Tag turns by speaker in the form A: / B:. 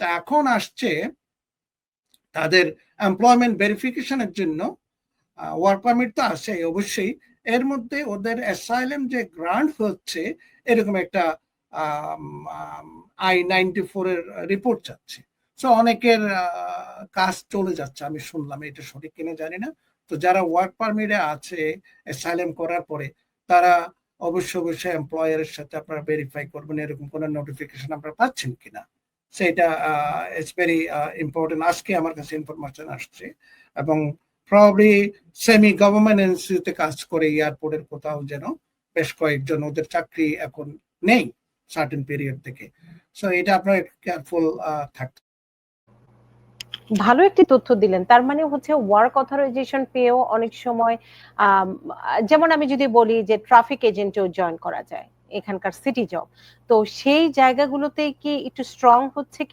A: তা এখন আসছে তাদের এমপ্লয়মেন্ট ভেরিফিকেশনের জন্য ওয়ার্ক পারমিট তো আছে অবশ্যই। এর মধ্যে ওদের অ্যাসাইলেম যে গ্রান্ট হচ্ছে, এরকম একটা আই নাইনটি ফোর এর রিপোর্ট চাচ্ছে সো অনেকের কাজ চলে যাচ্ছে, আমি শুনলাম, এটা সঠিক কিনা জানি না। তো যারা ওয়ার্ক পারমিটে আছে অ্যাসাইলেম করার পরে, তারা অবশ্যই অবশ্যই এমপ্লয়ারের সাথে আপনারা ভেরিফাই করবেন, এরকম কোনো নোটিফিকেশন আপনারা পাচ্ছেন কিনা। সেটা ইটস ভেরি ইম্পর্টেন্ট আজকে আমার কাছে ইনফরমেশন আসছে এবং প্রবলি সেমি গভর্নমেন্ট এনসিতে কাজ করে এয়ারপোর্টের কোথাও যেন বেশ কয়েকজন ওদের চাকরি এখন নেই সার্টেন পিরিয়ড থেকে। সো এটা আপনার কেয়ারফুল থাকতে
B: ভালো একটি তথ্য দিলেন। তার মানে হচ্ছে ওয়ার্ক অথরাইজেশন পেয়েও অনেক সময় যেমন আমি যদি বলি যে ট্রাফিক এজেন্টেও জয়েন করা যায়। এখানকার সিটি জব তো সেই জায়গাগুলোতে কি একটু স্ট্রং হচ্ছে কি